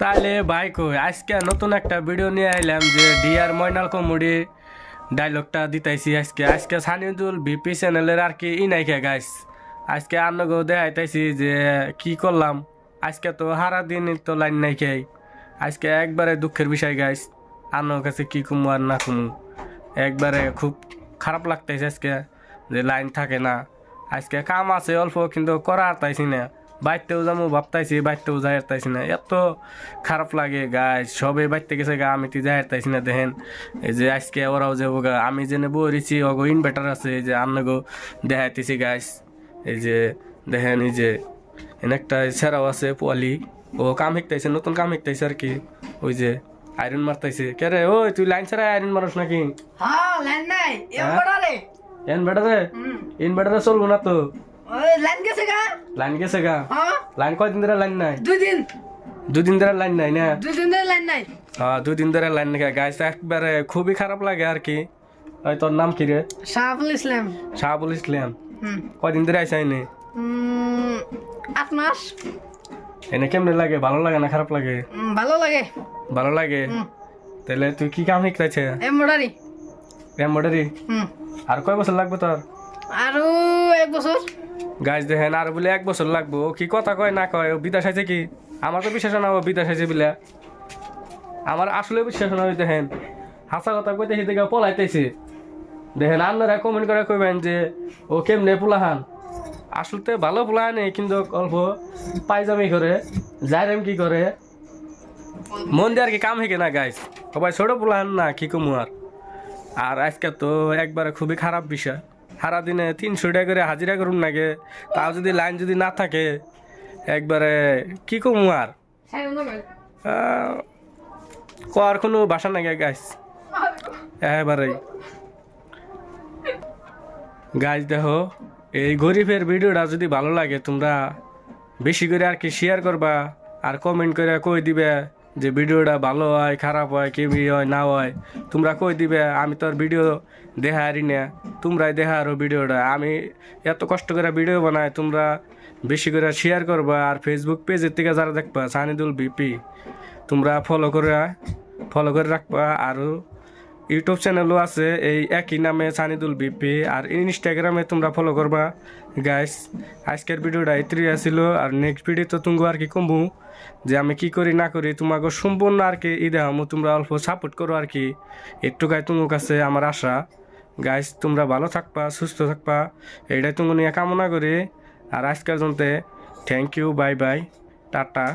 তাহলে ভাই কই, আজকে নতুন একটা ভিডিও নিয়ে আইলাম যে ডিয়ার ময়নাল কমেডি ডায়লগটা দিতাইছি আজকে। আজকে সানিদুল বিপি চ্যানেলের আর কি ই নাইকে গাইস আজকে আন্নগো দেখাইতাইছি যে কি করলাম। আজকে তো হারা দিন তো লাইন নাই খাই আজকে একবারে দুঃখের বিষয় গাইস আন্নর কাছে কি কুমু আর না কুমু। একবারে খুব খারাপ লাগতেছে আজকে যে লাইন থাকে না। আজকে কাম আছে অল্প, কিন্তু করা আরতাইছি না। বাইতেও যাব ভাবতাইছি বাইতেও যাই না। এত খারাপ লাগে গাছ সবে বাইতে গেছে গা আমি তো যাই না দেখেন। এই যে আজকে ওরাও যাব গা আমি জেনে বইছি অগো ইনভার্টার আছে এই যে আন্নগো দেখাইতেছি গাছ এই যে দেখেন এই যে একটা সেরাও আছে পোয়ালি। ও কাম শিখতেছে নতুন কাম শিখতেছে আর কি। ওই যে আয়রন মারতেছে কে রে ওই তুই লাইন ছাড়া আয়রন মারস নাকি? হ্যাঁ লাইন নাই ইনভার্টারে হুম। ইনভার্টারে চলবো না তো? লাইন গেছে গা। লাইন গেছে গা? লাইন কয়দিন ধরে লাইন নাই? দুই দিন। দুদিন ধরে লাইন নাই না? দুই দিন ধরে লাইন নাই। হ্যাঁ দুদিন ধরে লাইন নাই। একবারে খুবই খারাপ লাগে আর কি। ওই তোর নাম কি রে? শাহুল ইসলাম। শাহাবুল ইসলাম। কয়দিন ধরে আইসাই নি আট মাস। এনে কেমনে লাগে? ভালো লাগে না খারাপ লাগে? ভালো লাগে। ভালো লাগে? তাহলে তুই কি কাম শিখতেছে? এমব্রয়ডারি। এমব্রয়ডারি? আর কয় বছর লাগবে তোর? আরও এক বছর। গাছ দেখেন, আর বলে এক বছর লাগবো। কি কথা কয়, না কয়, ও বিদেশ আছে কি? আমার তো বিশ্বাস না ও বিদেশ আছে বলে। আমার আসলে বিশ্বাস না দেখেন, হাসা কথা কইতেছি দেখে পলাইতেছে। দেখেন আপনারা কমেন্ট করে কইবেন যে, ও কেমনে পোলাহান? আসলতে ভালো পোলাহান কিন্তু অল্প পায়জামি করে যাইরাম কি করে? মন দিয়ে আর কি কাম হেকে না গাইস সবাই ছোট পোলাহান না, কি কমু আর? আর আজকে তো একবারে খুবই খারাপ বিষয়। সারা দিনে তিনশো টাকা করে হাজিরা করুন নাকি? তাও যদি লাইন যদি না থাকে, একবারে কি কমু আর? কর কোনো বাসা নাকি গাছ এবারে গাছ দেখো, এই গরিবের ভিডিওটা যদি ভালো লাগে, তোমরা বেশি করে আর কি শেয়ার করবা, আর কমেন্ট করে কই দিবে? যে ভিডিওটা ভালো হয়, খারাপ হয় কেমনি হয়, না হয়, তোমরা কই দিবে? আমি তো আর ভিডিও দেখা হারি না। তোমরাই দেখা আরও ভিডিওটা। আমি এত কষ্ট করে ভিডিও বানাই, তোমরা বেশি করে শেয়ার করবা আর ফেসবুক পেজের থেকে যারা দেখবা, সানিদুল বিপি তোমরা ফলো করে ফলো করে রাখবা। আরও ইউটিউব চ্যানেলও আছে, এই একই নামে সানিদুল বিপি, আর ইনস্টাগ্রামে তোমরা ফলো করবা। গাইস আজকের ভিডিওটা এত্রি আসিল আর নেক্সট ভিডিও তো তুমি আর কি কমবো যে আমি কি করি, না করি তোমাকে সম্পূর্ণ আর কি ই দেখামো, তোমরা অল্প সাপোর্ট করো আর কি। একটুকাই তোমার কাছে আমার আশা। গাইস তোমরা ভালো থাকবা, সুস্থ থাকবা, এইটাই তুমি নিয়ে কামনা করি, আর আজকের জন্যে thank you bye bye tata.